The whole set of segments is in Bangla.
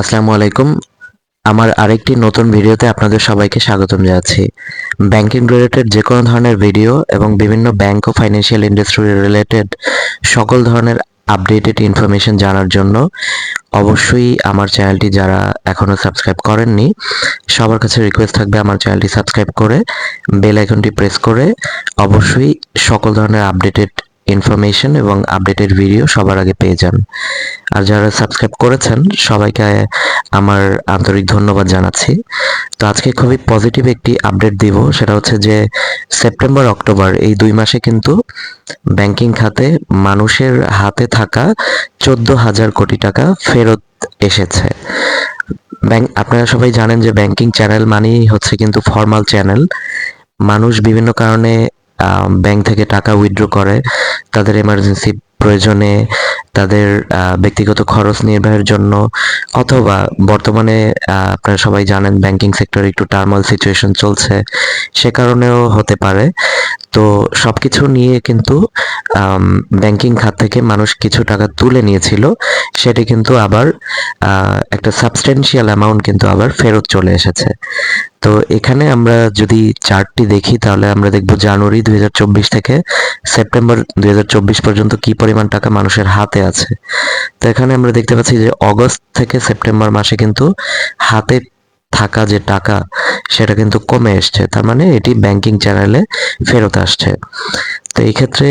আসসালামু আলাইকুম। আমার আরেকটি নতুন ভিডিওতে আপনাদের সবাইকে স্বাগতম জানাচ্ছি। ব্যাংকিং রিলেটেড যে কোনো ধরনের ভিডিও এবং বিভিন্ন ব্যাংক ও ফাইন্যান্সিয়াল ইন্ডাস্ট্রি রিলেটেড সকল ধরনের আপডেটেড ইনফরমেশন জানার জন্য অবশ্যই আমার চ্যানেলটি যারা এখনও সাবস্ক্রাইব করেননি, সবার কাছে রিকোয়েস্ট থাকবে আমার চ্যানেলটি সাবস্ক্রাইব করে বেল আইকনটি প্রেস করে অবশ্যই সকল ধরনের আপডেটেড ইনফরমেশন এবং আপডেটেড ভিডিও সবার আগে পেয়ে যান। আর যারা সাবস্ক্রাইব করেছেন, সবাইকে আমার আন্তরিক ধন্যবাদ জানাচ্ছি। তো আজকে খুবই পজিটিভ একটি আপডেট দিব, সেটা হচ্ছে যে সেপ্টেম্বর অক্টোবর এই দুই মাসে কিন্তু ব্যাংকিং খাতে মানুষের হাতে থাকা চোদ্দ হাজার কোটি টাকা ফেরত এসেছে। ব্যাংক আপনারা সবাই জানেন যে ব্যাংকিং চ্যানেল মানেই হচ্ছে কিন্তু ফর্মাল চ্যানেল মানুষ বিভিন্ন কারণে ব্যাংক থেকে টাকা উইথড্র করে তাদের এমার্জেন্সি প্রয়োজনে তাদের ব্যক্তিগত খরচ নির্বাহের জন্য অথবা বর্তমানে আপনারা সবাই জানেন ব্যাংকিং সেক্টরে একটু টার্মাল সিচুয়েশন চলছে, সে কারণেও হতে পারে। তো সবকিছু নিয়ে কিন্তু ব্যাংকিং খাত থেকে মানুষ কিছু টাকা তুলে নিয়েছিল, সেটি কিন্তু আবার একটা সাবস্টেন্সিয়াল অ্যামাউন্ট কিন্তু আবার ফেরত চলে এসেছে। তো এখানে আমরা যদি চার্টটি দেখি, তাহলে আমরা দেখব জানুয়ারি দুই হাজার চব্বিশ থেকে সেপ্টেম্বর দুই হাজার চব্বিশ পর্যন্ত কি পরিমাণ টাকা মানুষের হাতে আছে। তো এখানে আমরা দেখতে পাচ্ছি যে অগস্ট থেকে সেপ্টেম্বর মাসে কিন্তু হাতে থাকা যে টাকা, সেটা কিন্তু কমে এসছে। তার মানে এটি ব্যাংকিং চ্যানেলে ফেরত আসছে। তো এই ক্ষেত্রে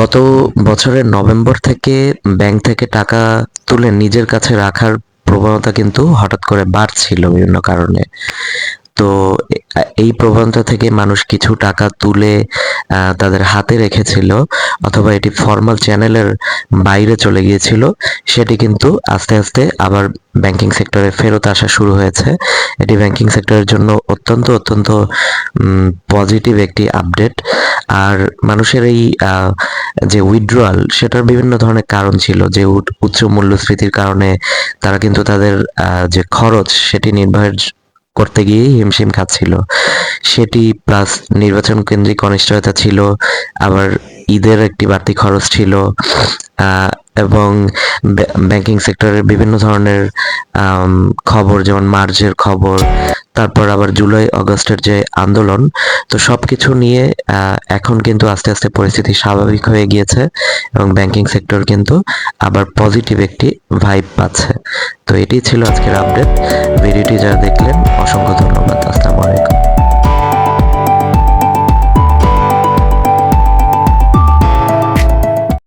গত বছরের নভেম্বর থেকে ব্যাংক থেকে টাকা তুলে নিজের কাছে রাখার প্রবণতা কিন্তু হঠাৎ করে বাড়ছিল বিভিন্ন কারণে। তো এই প্রবণতা থেকে মানুষ কিছু টাকা তুলে তাদের হাতে রেখেছিল অথবা এটি ফর্মাল চ্যানেলের বাইরে চলে গিয়েছিল, সেটি কিন্তু আস্তে আস্তে আবার ব্যাংকিং সেক্টরে ফেরত আসা শুরু হয়েছে। এটি ব্যাংকিং সেক্টরের জন্য অত্যন্ত অত্যন্ত পজিটিভ একটি আপডেট আর মানুষের এই যে উইথড্রয়াল সেটার বিভিন্ন ধরনের কারণ ছিল, যে উচ্চ মূল্যস্ফীতির কারণে তারা কিন্তু তাদের যে খরচ, সেটি নির্বাহের জ- করতে গিয়ে হিমশিম খাচ্ছিল। সেটি প্লাস নির্বাচন কেন্দ্রিক অনিশ্চয়তা ছিল, আবার ঈদের একটি বাড়তি খরচ ছিল এবং ব্যাংকিং সেক্টরের বিভিন্ন ধরনের খবর যেমন মার্জের খবর তারপর আবার জুলাই, অগস্টের যে আন্দোলন, তো সব কিছু নিয়ে এখন কিন্তু আস্তে আস্তে পরিস্থিতি স্বাভাবিক হয়ে গিয়েছে এবং ব্যাংকিং সেক্টর কিন্তু আবার পজিটিভ একটি ভাইব পাচ্ছে। তো এটি ছিল আজকের আপডেট ভিডিওটি যারা দেখলেন, অসংখ্য ধন্যবাদ। আসসালামু আলাইকুম।